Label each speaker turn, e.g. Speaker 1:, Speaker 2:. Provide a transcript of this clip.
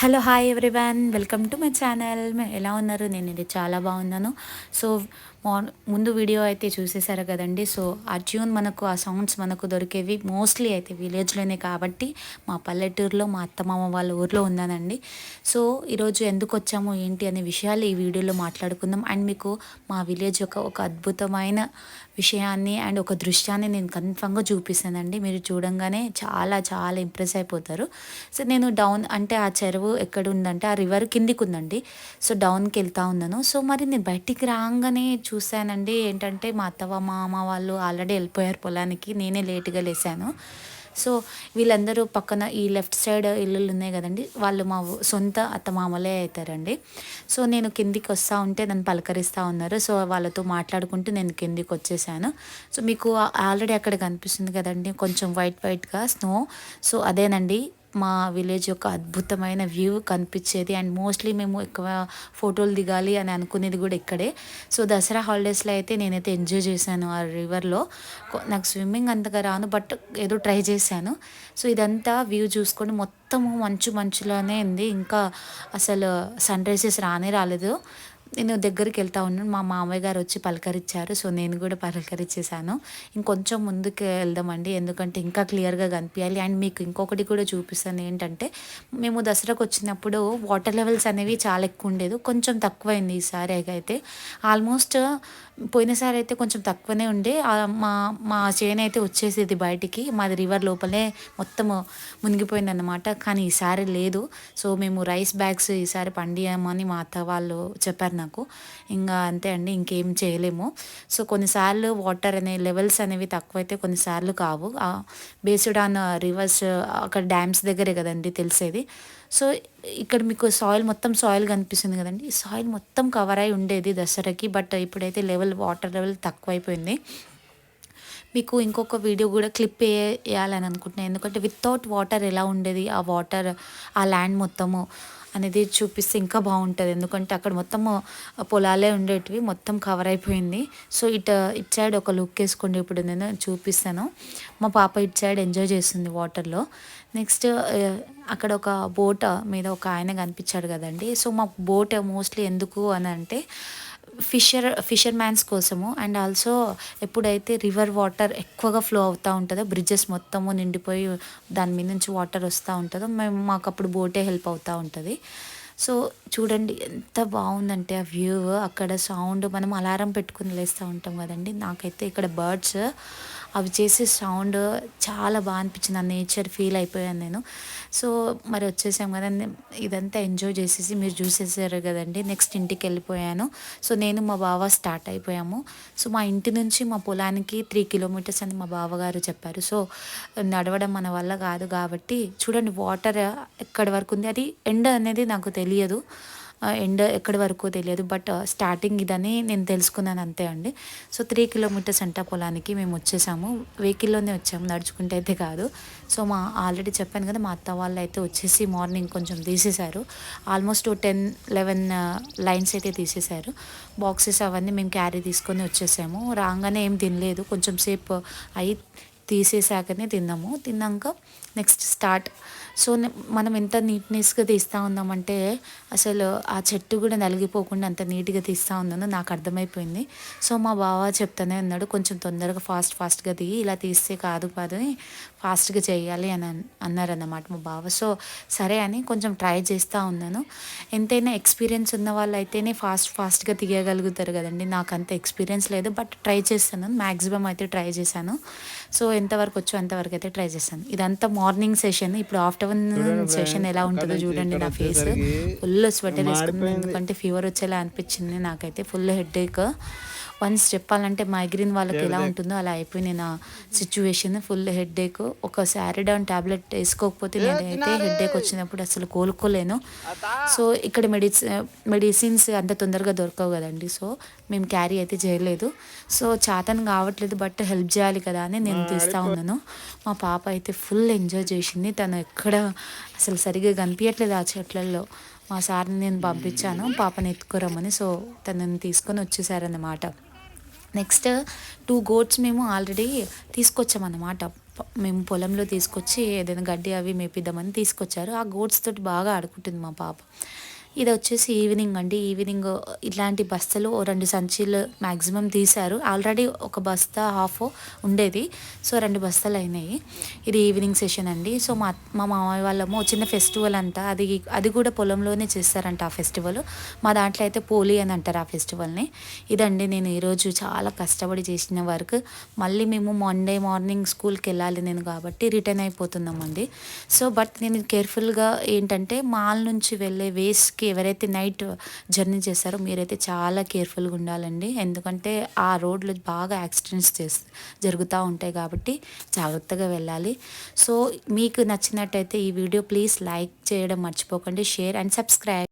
Speaker 1: Hello hi everyone welcome to my channel ఎలా ఉన్నారు? నేను ఇది చాలా బాగున్నాను. సో ముందు వీడియో అయితే చూసేశారు కదండి. సో ఆ ట్యూన్ మనకు ఆ సౌండ్స్ మనకు దొరికేవి మోస్ట్లీ అయితే విలేజ్లోనే కాబట్టి మా పల్లెటూరులో మా అత్తమామ వాళ్ళ ఊర్లో ఉన్నానండి సో ఈరోజు ఎందుకు వచ్చాము ఏంటి అనే విషయాలు ఈ వీడియోలో మాట్లాడుకుందాం. అండ్ మీకు మా విలేజ్ యొక్క ఒక అద్భుతమైన విషయాన్ని అండ్ ఒక దృశ్యాన్ని నేను కన్ఫామ్గా చూపిస్తానండి. మీరు చూడంగానే చాలా చాలా ఇంప్రెస్ అయిపోతారు. సో నేను డౌన్ అంటే ఆ చెరువు ఎక్కడ ఉందంటే ఆ రివర్ కిందికి ఉందండి. సో డౌన్కి వెళ్తా ఉన్నాను. సో మరి నేను బయటికి రాగానే చూ చూశానండి. ఏంటంటే మా అత్తవ మామ వాళ్ళు ఆల్రెడీ వెళ్ళిపోయారు పొలానికి. నేనే లేట్గా లేసాను. సో వీళ్ళందరూ పక్కన ఈ లెఫ్ట్ సైడ్ ఇల్లులు ఉన్నాయి కదండి. వాళ్ళు మా సొంత అత్త మామలే అవుతారండి. సో నేను కిందికి వస్తూ ఉంటే నన్ను పలకరిస్తూ ఉన్నారు. సో వాళ్ళతో మాట్లాడుకుంటూ నేను కిందికి వచ్చేసాను. సో మీకు ఆల్రెడీ అక్కడ కనిపిస్తుంది కదండి. కొంచెం వైట్ వైట్గా స్నో. సో అదేనండి. మా విలేజ్ యొక్క అద్భుతమైన వ్యూ కనిపించేది. అండ్ మోస్ట్లీ మేము ఎక్కువ ఫోటోలు దిగాలి అని అనుకునేది కూడా ఇక్కడే. సో దసరా హాలిడేస్లో అయితే నేనైతే ఎంజాయ్ చేశాను ఆ రివర్లో. నాకు స్విమ్మింగ్ అంతగా రాను బట్ ఏదో ట్రై చేశాను. సో ఇదంతా వ్యూ చూసుకొని మొత్తము మంచు మంచులోనే ఉంది. ఇంకా అసలు సన్ రైజెస్ రానే రాలేదు. నేను దగ్గరికి వెళ్తా ఉన్నాను. మా మామయ్య గారు వచ్చి పలకరించారు. సో నేను కూడా పలకరించేసాను ఇంకొంచెం ముందుకు వెళ్దామండి. ఎందుకంటే ఇంకా క్లియర్గా కనిపించాలి అండ్ మీకు ఇంకొకటి కూడా చూపిస్తాను ఏంటంటే మేము దసరాకు వచ్చినప్పుడు వాటర్ లెవెల్స్ అనేవి చాలా ఎక్కువ ఉండేది కొంచెం తక్కువైంది ఈసారి అయితే. ఆల్మోస్ట్ పోయినసారి అయితే కొంచెం తక్కువనే ఉండే. మా మా చేను అయితే వచ్చేసేది బయటికి. మాది రివర్ లోపలే మొత్తం మునిగిపోయింది అనమాట కానీ ఈసారి లేదు. సో మేము రైస్ బ్యాగ్స్ ఈసారి పండియమని మా అత్త వాళ్ళు చెప్పారు నాకు. ఇంకా అంతే అండి ఇంకేం చేయలేము. సో కొన్నిసార్లు వాటర్ అనే లెవెల్స్ అనేవి తక్కువైతే కొన్నిసార్లు కావు. బేస్డ్ ఆన్ రివర్స్ అక్కడ డ్యామ్స్ దగ్గరే కదండి తెలిసేది. సో ఇక్కడ మీకు సాయిల్ మొత్తం సాయిల్ కనిపిస్తుంది కదండి. సాయిల్ మొత్తం కవర్ అయి ఉండేది దసరాకి బట్ ఇప్పుడైతే లెవెల్ వాటర్ లెవెల్ తక్కువైపోయింది. మీకు ఇంకొక వీడియో కూడా క్లిప్ వేయాలని అనుకుంటున్నాను ఎందుకంటే వితౌట్ వాటర్ ఎలా ఉండేది ఆ వాటర్ ఆ ల్యాండ్ మొత్తము? అనేది చూపిస్తే ఇంకా బాగుంటుంది. ఎందుకంటే అక్కడ మొత్తం పొలాలే ఉండేటివి మొత్తం కవర్ అయిపోయింది. సో ఇటు ఇటు సైడ్ ఒక లుక్ వేసుకోండి. ఇప్పుడు నేను చూపిస్తాను. మా పాప ఇటు సైడ్ ఎంజాయ్ చేస్తుంది వాటర్లో నెక్స్ట్ అక్కడ ఒక బోట్ మీద ఒక ఆయన కనిపించాడు కదండి. సో మా బోట్ మోస్ట్లీ ఎందుకు అని అంటే ఫిషర్ ఫిషర్ మ్యాన్స్ కోసము. అండ్ ఆల్సో ఎప్పుడైతే రివర్ వాటర్ ఎక్కువగా ఫ్లో అవుతూ ఉంటుందో బ్రిడ్జెస్ మొత్తము నిండిపోయి దాని మీద నుంచి వాటర్ వస్తూ ఉంటుందో మేము మాకు అప్పుడు బోటే హెల్ప్ అవుతూ ఉంటుంది. సో చూడండి ఎంత బాగుందంటే ఆ వ్యూ అక్కడ సౌండ్ మనం అలారం పెట్టుకుని లేస్తూ ఉంటాం కదండి. నాకైతే ఇక్కడ బర్డ్స్ అవి చేసే సౌండ్ చాలా బాగా అనిపించింది. ఆ నేచర్ ఫీల్ అయిపోయాను నేను. సో మరి వచ్చేసాం కదా ఇదంతా ఎంజాయ్ చేసేసి మీరు చూసేసారు కదండి. నెక్స్ట్ ఇంటికి వెళ్ళిపోయాను. సో నేను మా బావ స్టార్ట్ అయిపోయాము. సో మా ఇంటి నుంచి మా పొలానికి త్రీ కిలోమీటర్స్ అని మా బావగారు చెప్పారు. సో నడవడం మన వల్ల కాదు కాబట్టి చూడండి వాటర్ ఎక్కడి వరకు ఉంది? అది ఎండ అనేది నాకు తెలియదు. ఎండ్ ఎక్కడి వరకు తెలియదు బట్ స్టార్టింగ్ ఇదని నేను తెలుసుకున్నాను అంతే అండి. సో త్రీ కిలోమీటర్స్ అంట పొలానికి మేము వచ్చేసాము. వెహికల్లోనే వచ్చాము నడుచుకుంటే అయితే కాదు. సో మా ఆల్రెడీ చెప్పాను కదా మా అత్త వాళ్ళు అయితే వచ్చేసి మార్నింగ్ కొంచెం తీసేశారు. ఆల్మోస్ట్ టెన్ లెవెన్ లైన్స్ అయితే తీసేశారు. బాక్సెస్ అవన్నీ మేము క్యారీ తీసుకొని వచ్చేసాము. రాగానే ఏం తినలేదు. కొంచెం సేపు అయి తీసేసాకనే తిన్నాము. తిన్నాక నెక్స్ట్ స్టార్ట్ సో మనం ఎంత నీట్నెస్గా తీస్తూ ఉన్నామంటే అసలు ఆ చెట్టు కూడా నలిగిపోకుండా అంత నీట్గా తీస్తూ ఉన్నానో నాకు అర్థమైపోయింది. సో మా బావ చెప్తానే ఉన్నాడు కొంచెం తొందరగా ఫాస్ట్ ఫాస్ట్గా దిగి ఇలా తీస్తే కాదు కాదు ఫాస్ట్గా చేయాలి అని అన్నారన్నమాట మా బావ. సో సరే అని కొంచెం ట్రై చేస్తూ ఉన్నాను. ఎంతైనా ఎక్స్పీరియన్స్ ఉన్న వాళ్ళు అయితేనే ఫాస్ట్ ఫాస్ట్గా తీయగలుగుతారు కదండి. నాకు అంత ఎక్స్పీరియన్స్ లేదు బట్ ట్రై చేస్తాను మ్యాక్సిమం అయితే ట్రై చేశాను. సో ఎంతవరకు వచ్చో అంతవరకు అయితే ట్రై చేశాను ఇదంతా మార్నింగ్ సెషన్ ఇప్పుడు ఆఫ్టర్ సెషన్ ఎలా ఉంటుందో చూడండి నా ఫేస్ ఫుల్ స్వెటర్ వేసుకుంది ఎందుకంటే ఫీవర్ వచ్చేలా అనిపించింది నాకైతే. ఫుల్ హెడ్ ఏక్ వన్స్ చెప్పాలంటే మైగ్రేన్ వాళ్ళకి ఎలా ఉంటుందో అలా అయిపోయింది నా సిచ్యువేషన్ ఫుల్ హెడ్ ఏక్ ఒక శారీడాన్ ట్యాబ్లెట్ వేసుకోకపోతే నేనైతే హెడ్ ఏక్ వచ్చినప్పుడు అసలు కోలుకోలేను. సో ఇక్కడ మెడిసి మెడిసిన్స్ అంత తొందరగా దొరకవు కదండి. సో మేము క్యారీ అయితే చేయలేదు. సో చాతన్ కావట్లేదు బట్ హెల్ప్ చేయాలి కదా అని నేను తీస్తూ ఉన్నాను. మా పాప అయితే ఫుల్ ఎంజాయ్ చేసింది. తను ఎక్కడ అసలు సరిగ్గా కనిపించట్లేదు ఆ చెట్లలో మా సార్ని నేను పంపించాను. పాపని ఎత్తుకురమ్మని. సో తనని తీసుకొని వచ్చేసారన్నమాట. నెక్స్ట్ టూ గోట్స్ మేము ఆల్రెడీ తీసుకొచ్చామన్నమాట. మేము పొలంలో తీసుకొచ్చి ఏదైనా గడ్డి అవి మేపిద్దామని తీసుకొచ్చారు. ఆ గోట్స్ తోటి బాగా ఆడుకుంటుంది మా పాప. ఇది వచ్చేసి ఈవినింగ్ అండి. ఈవినింగ్ ఇలాంటి బస్తలు ఓ రెండు సంచీలు మ్యాక్సిమం తీశారు. ఆల్రెడీ ఒక బస్తా హాఫ్ ఉండేది. సో రెండు బస్తాలు అయినాయి. ఇది ఈవినింగ్ సెషన్ అండి. సో మా మా మామయ్య వాళ్ళము చిన్న ఫెస్టివల్ అంట. అది అది కూడా పొలంలోనే చేస్తారంట ఆ ఫెస్టివల్. మా దాంట్లో అయితే పోలీ అని అంటారు ఆ ఫెస్టివల్ని. ఇదండి నేను ఈరోజు చాలా కష్టపడి చేసిన వర్క్. మళ్ళీ మేము మండే మార్నింగ్ స్కూల్కి వెళ్ళాలి నేను కాబట్టి రిటర్న్ అయిపోతున్నామండి. సో బట్ నేను కేర్ఫుల్గా ఏంటంటే మాల్ నుంచి వెళ్ళే వేస్కి ఎవరైతే నైట్ జర్నీ చేస్తారో మీరైతే చాలా కేర్ఫుల్గా ఉండాలండి. ఎందుకంటే ఆ రోడ్లో బాగా యాక్సిడెంట్స్ చేస్ జరుగుతూ ఉంటాయి కాబట్టి జాగ్రత్తగా వెళ్ళాలి. సో మీకు నచ్చినట్టయితే ఈ వీడియో ప్లీజ్ లైక్ చేయడం మర్చిపోకండి. Share and subscribe.